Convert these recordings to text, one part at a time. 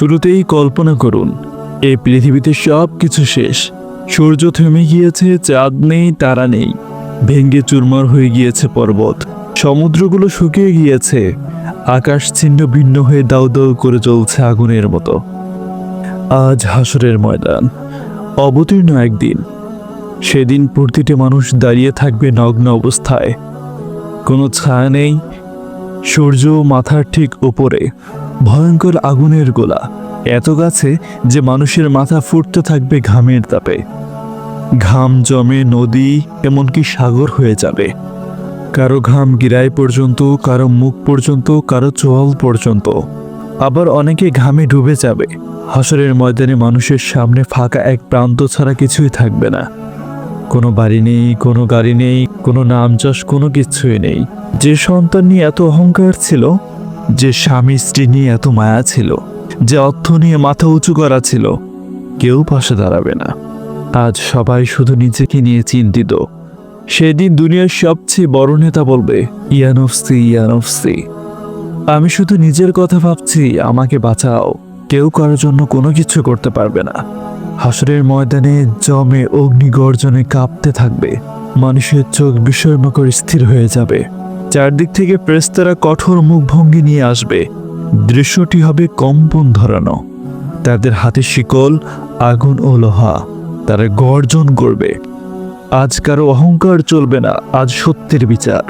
শুরুতেই কল্পনা করুন, এই পৃথিবীতে সব কিছু শেষ। সূর্য থেমে গিয়েছে, চাঁদ নেই, তারা নেই। ভেঙ্গে চুরমার হয়ে গিয়েছে পর্বত। সমুদ্রগুলো শুকিয়ে গিয়েছে। আকাশ ছিন্ন ভিন্ন হয়ে দাউ দাউ করে চলছে আগুনের মতো। আজ হাসরের ময়দান। অবতীর্ণ একদিন। সেদিন প্রতিটি মানুষ দাঁড়িয়ে থাকবে নগ্ন অবস্থায়। কোনো ছায়া নেই। সূর্য মাথার ঠিক উপরে। ভয়ঙ্কর আগুনের গোলা, এত গাছে যে মানুষের মাথা ফুটতে থাকবে ঘামের তাপে। ঘাম জমে নদী, এমনকি সাগর হয়ে যাবে। কারও ঘাম গিরায় পর্যন্ত, কারও মুখ পর্যন্ত, কারও চোয়াল পর্যন্ত। আবার অনেকে ঘামে ডুবে যাবে। হাসরের ময়দানে মানুষের সামনে ফাঁকা এক প্রান্ত ছাড়া কিছুই থাকবে না। কোনো বাড়ি নেই, কোনো গাড়ি নেই, কোনো নাম যশ, কোনো কিছুই নেই। যে সন্তান নিয়ে এত অহংকার ছিল যে স্বামী স্ত্রী নিয়ে এত মায়া ছিল, যে অর্থ নিয়ে মাথা উঁচু করা ছিল, কেউ পাশে দাঁড়াবে না। আজ সবাই শুধু নিজেকে নিয়ে চিন্তিত। সেদিন দুনিয়ার সবচেয়ে বড় নেতা বলবে ইয়ানফসি ইয়ানফসি আমি শুধু নিজের কথা ভাবছি, আমাকে বাঁচাও। কেউ কারোর জন্য কোনো কিছু করতে পারবে না। হাসরের ময়দানে জমে অগ্নিগর্জনে কাঁপতে থাকবে। মানুষের চোখ বিস্ময়কর স্থির হয়ে যাবে। চারদিক থেকে প্রেস্তারা কঠোর মুখভঙ্গি নিয়ে আসবে। দৃশ্যটি হবে কম্পন ধরানো। তাদের হাতে শিকল, আগুন ও লোহা। তারা গর্জন করবে। আজ কারও অহংকার চলবে না, আজ সত্যের বিচার।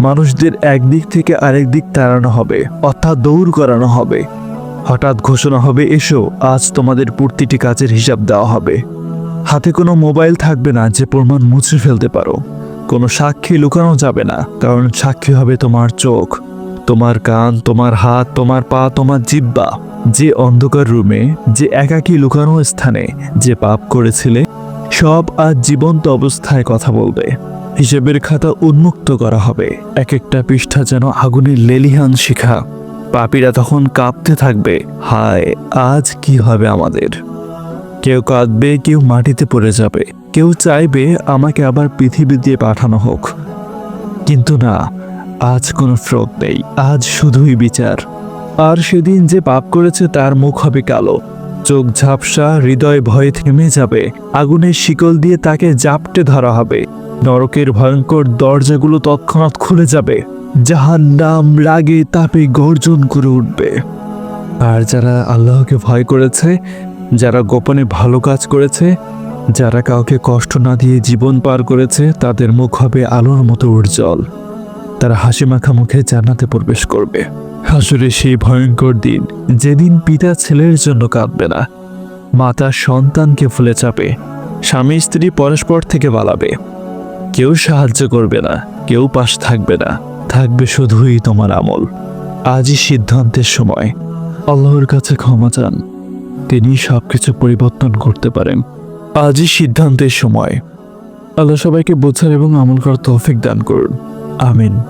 মানুষদের একদিক থেকে আরেক দিক তাড়ানো হবে, অর্থাৎ দৌড় করানো হবে। হঠাৎ ঘোষণা হবে, এসো, আজ তোমাদের প্রতিটি কাজের হিসাব দেওয়া হবে। হাতে কোনো মোবাইল থাকবে না, যে প্রমাণ মুছে ফেলতে পারো। কোনো সাক্ষী লুকানো যাবে না, কারণ সাক্ষী হবে তোমার চোখ, তোমার কান, তোমার হাত, তোমার পা, তোমার জিব্বা। যে অন্ধকার রুমে, যে একাকী লুকানো স্থানে যে পাপ করেছিলে, সব আজ জীবন্ত অবস্থায় কথা বলবে। হিসেবের খাতা উন্মুক্ত করা হবে এক একটা পৃষ্ঠা যেন আগুনের লেলিহান শিখা। পাপীরা তখন কাঁপতে থাকবে, হায়, আজ কি হবে আমাদের? কেউ কাঁদবে, কেউ মাটিতে পড়ে যাবে। কেউ চাইবে আমাকে আবার পৃথিবী দিয়ে পাঠানো হোক। কিন্তু না, আজ কোনো ফ্রক নেই, আজ শুধুই বিচার। আর সেদিন যে পাপ করেছে তার মুখ হবে কালো। চোখ ঝাপসা, হৃদয় ভয়ে থেমে যাবে। আগুনের শিকল দিয়ে তাকে জাপটে ধরা হবে। নরকের ভয়ঙ্কর দরজাগুলো তৎক্ষণাৎ খুলে যাবে। যাহার নাম রাগে তাপে গর্জন করে উঠবে। আর যারা আল্লাহকে ভয় করেছে যারা গোপনে ভালো কাজ করেছে, যারা কাউকে কষ্ট না দিয়ে জীবন পার করেছে, তাদের মুখ হবে আলোর মতো উজ্জ্বল। তারা হাসি মাখা মুখে জান্নাতে প্রবেশ করবে। হাসুরে সেই ভয়ঙ্কর দিন, যেদিন পিতা ছেলের জন্য কাঁদবে না। মাতা সন্তানকে ফুলে চাপে, স্বামী স্ত্রী পরস্পর থেকে পালাবে। কেউ সাহায্য করবে না, কেউ পাশ থাকবে না, থাকবে শুধুই তোমার আমল। আজই সিদ্ধান্তের সময়। আল্লাহর কাছে ক্ষমা চান। তিনি সব কিছু পরিবর্তন করতে পারেন। আজই সিদ্ধান্তের সময়। আল্লাহ সবাইকে বোঝার এবং আমল করার তৌফিক দান করুন। আমিন।